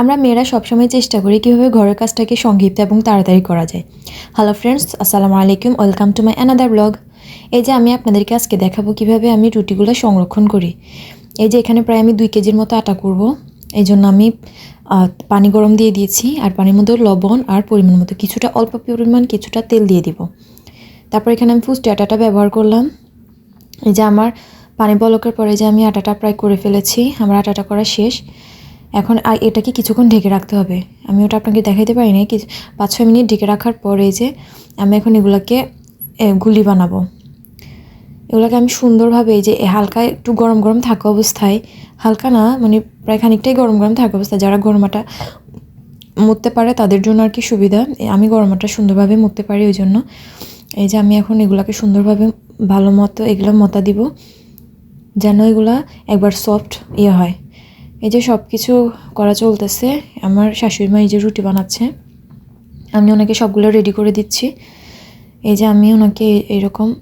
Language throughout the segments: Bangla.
আমরা মেয়েরা সবসময় চেষ্টা করি কীভাবে ঘরের কাজটাকে সংক্ষিপ্ত এবং তাড়াতাড়ি করা যায়। হ্যালো ফ্রেন্ডস আসসালামু আলাইকুম welcome to my another blog এই যে আমি আপনাদেরকে আজকে দেখাবো কীভাবে আমি রুটিগুলো সংরক্ষণ করি। এই যে এখানে প্রায় আমি দুই কেজির মতো আটা করব। এই জন্য আমি পানি গরম দিয়ে দিয়েছি আর পানির মধ্যে লবণ আর পরিমাণ মতো কিছুটা অল্প পরিমাণ কিছুটা তেল দিয়ে দিব। তারপর এখানে আমি ফুস্টি আটাটা ব্যবহার করলাম। এই যে আমার পানি বলকের পরে যে আমি আটাটা প্রায় করে ফেলেছি, আমার আটাটা করা শেষ। এখন আর এটাকে কিছুক্ষণ ঢেকে রাখতে হবে। আমি ওটা আপনাকে দেখাইতে পারি না পাঁচ ছয় মিনিট ঢেকে রাখার পরে যে আমি এখন এগুলোকে গুলি বানাবো। এগুলোকে আমি সুন্দরভাবে এই যে হালকা একটু গরম গরম থাকা অবস্থায়, হালকা না মানে প্রায় খানিকটাই গরম গরম থাকা অবস্থায়, যারা গরমাটা মুততে পারে তাদের জন্য আর কি সুবিধা। আমি গরমাটা সুন্দরভাবে মুততে পারি ওই জন্য। এই যে, আমি এখন এগুলাকে সুন্দরভাবে ভালো মতো এগুলো মতা দিব, যেন এগুলা একবার সফট ইয়ে হয়। এই যে সব কিছু করা চলতেছে, আমার শাশুড়ি মা এই যে রুটি বানাচ্ছে, আমি ওনাকে সবগুলো রেডি করে দিচ্ছি। এই যে আমি ওনাকে এরকম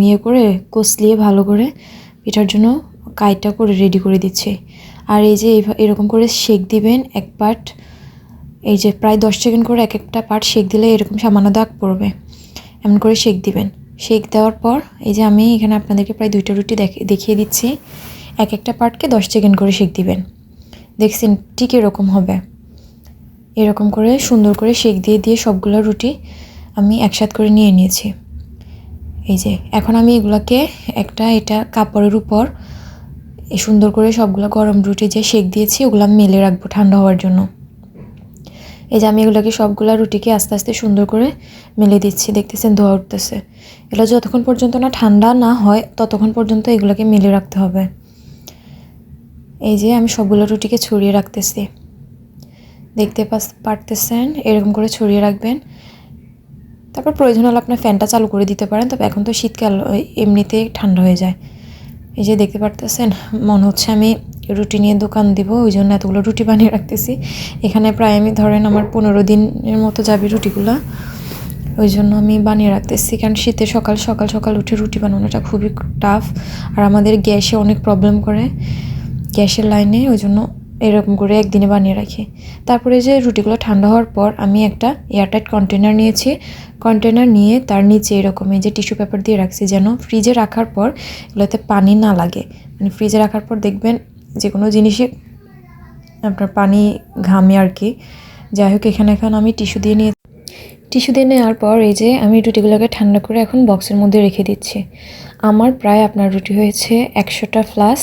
ইয়ে করে কষলিয়ে ভালো করে পিঠার জন্য কাইটা করে রেডি করে দিচ্ছি। আর এই যে এরকম করে শেক দিবেন এক পার্ট এই যে প্রায় দশ সেকেন্ড করে এক একটা পার্ট শেক দিলে এরকম সামান্য দাগ পড়বে। এমন করে শেক দিবেন। শেক দেওয়ার পর এই যে আমি এখানে আপনাদেরকে প্রায় দুইটা রুটি দেখে- দেখিয়ে দিচ্ছি। এক একটা পার্টকে দশ সেকেন্ড করে শেক দিবেন। দেখছেন ঠিক এরকম হবে। এরকম করে সুন্দর করে শেক দিয়ে দিয়ে সবগুলো রুটি আমি একসাথ করে নিয়ে নিয়েছি। এই যে, এখন আমি এগুলাকে একটা এটা কাপড়ের উপর সুন্দর করে সবগুলো গরম রুটি যে শেক দিয়েছি, ওগুলো আমি মেলে রাখব ঠান্ডা হওয়ার জন্য। এই যে আমি এগুলোকে সবগুলো রুটিকে আস্তে আস্তে সুন্দর করে মেলে দিচ্ছি। দেখতেছেন ধোয়া উঠতেছে। এগুলো যতক্ষণ পর্যন্ত না ঠান্ডা না হয়, ততক্ষণ পর্যন্ত এগুলোকে মেলে রাখতে হবে। এই যে আমি সবগুলো রুটিকে ছড়িয়ে রাখতেছি। দেখতে পারতেছেন, এরকম করে ছড়িয়ে রাখবেন। তারপর প্রয়োজন হলে আপনার ফ্যানটা চালু করে দিতে পারেন, তবে এখন তো শীতকাল, ওই এমনিতেই ঠান্ডা হয়ে যায়। এই যে দেখতে পারতেছেন, মনে হচ্ছে আমি রুটি নিয়ে দোকান দিব, ওই জন্য এতগুলো রুটি বানিয়ে রাখতেছি। এখানে প্রায় আমি ধরেন আমার পনেরো দিনের মতো যাবে রুটিগুলো। ওই জন্য আমি বানিয়ে রাখতেছি, কারণ শীতে সকাল সকাল সকাল উঠে রুটি বানানোটা খুবই টাফ আর আমাদের গ্যাসে অনেক প্রবলেম করে। গ্যাসের লাইনে ওই জন্য এরকম করে একদিনে বানিয়ে রাখি। তারপরে যে রুটিগুলো ঠান্ডা হওয়ার পর আমি একটা এয়ারটাইট কন্টেনার নিয়েছি। কন্টেনার নিয়ে তার নিচে এরকম এই যে টিস্যু পেপার দিয়ে রাখছি যেন ফ্রিজে রাখার পর এগুলোতে পানি না লাগে। মানে ফ্রিজে রাখার পর দেখবেন যে কোনো জিনিসে আপনার পানি ঘামে আর কি। যাই হোক, এখানে এখন আমি টিস্যু দিয়ে নিয়ে টিস্যু দিয়ে নেওয়ার পর এই যে আমি রুটিগুলোকে ঠান্ডা করে এখন বক্সের মধ্যে রেখে দিচ্ছি। আমার প্রায় আপনার রুটি হয়েছে একশোটা ফ্লাস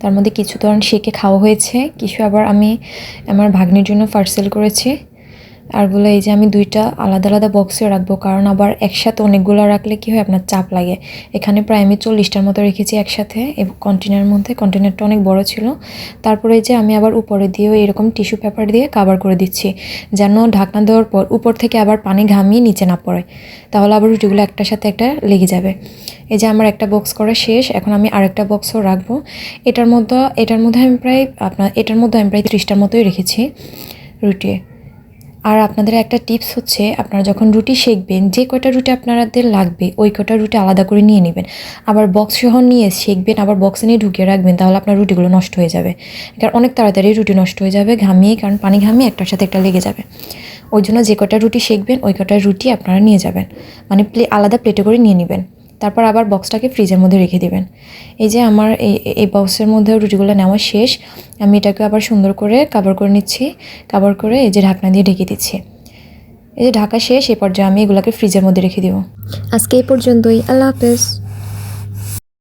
তার মধ্যে কিছু ধরন শেকে খাওয়া হয়েছে, কিছু আবার আমি আমার ভাগ্নির জন্য পার্সেল করেছি। আরগুলো এই যে আমি দুইটা আলাদা আলাদা বক্সে রাখব, কারণ আবার একসাথে অনেকগুলো রাখলে কি হয় আপনার চাপ লাগে। এখানে প্রায় আমি চল্লিশটার মতো রেখেছি একসাথে, এবং কন্টেনারের মধ্যে কন্টেনারটা অনেক বড় ছিল। তারপরে যে আমি আবার উপরে দিয়েও এরকম টিস্যু পেপার দিয়ে কাভার করে দিচ্ছি, যেন ঢাকনা দেওয়ার পর উপর থেকে আবার পানি ঘামিয়ে নিচে না পড়ে। তাহলে আবার রুটিগুলো একটার সাথে একটা লেগে যাবে। এই যে আমার একটা বক্স করা শেষ, এখন আমি আরেকটা বক্সও রাখব। এটার মধ্যে এটার মধ্যে আমি প্রায় আপনার, এটার মধ্যে আমি প্রায় ত্রিশটার মতোই রেখেছি রুটি। আর আপনাদের একটা টিপস হচ্ছে, আপনারা যখন রুটি সেকবেন যে কয়টা রুটি আপনাদের লাগবে, ওই কয়টা রুটি আলাদা করে নিয়ে নেবেন। আবার বক্স সহ নিয়ে সেকবেন আবার বক্সে নিয়ে ঢুকিয়ে রাখবেন, তাহলে আপনার রুটিগুলো নষ্ট হয়ে যাবে। কারণ অনেক তাড়াতাড়ি রুটি নষ্ট হয়ে যাবে, ঘামিয়ে, কারণ পানি ঘামিয়ে একটার সাথে একটা লেগে যাবে। ওই জন্য যে কটা রুটি সেকবেন ওই কটা রুটি আপনারা নিয়ে যাবেন। মানে প্লে, আলাদা প্লেটে করে নিয়ে নেবেন। তারপর আবার বক্সটাকে ফ্রিজের মধ্যে রেখে দেবেন। এই যে আমার এই এই বক্সের মধ্যে রুটিগুলো নেওয়া শেষ, আমি এটাকে আবার সুন্দর করে কাভার করে নিচ্ছি। কাভার করে এই যে ঢাকনা দিয়ে ঢেকে দিচ্ছি। এই যে ঢাকা শেষ, এ পর্যায়ে আমি এগুলোকে ফ্রিজের মধ্যে রেখে দেবো। আজকে এই পর্যন্তই, আল্লাহ হাফেজ।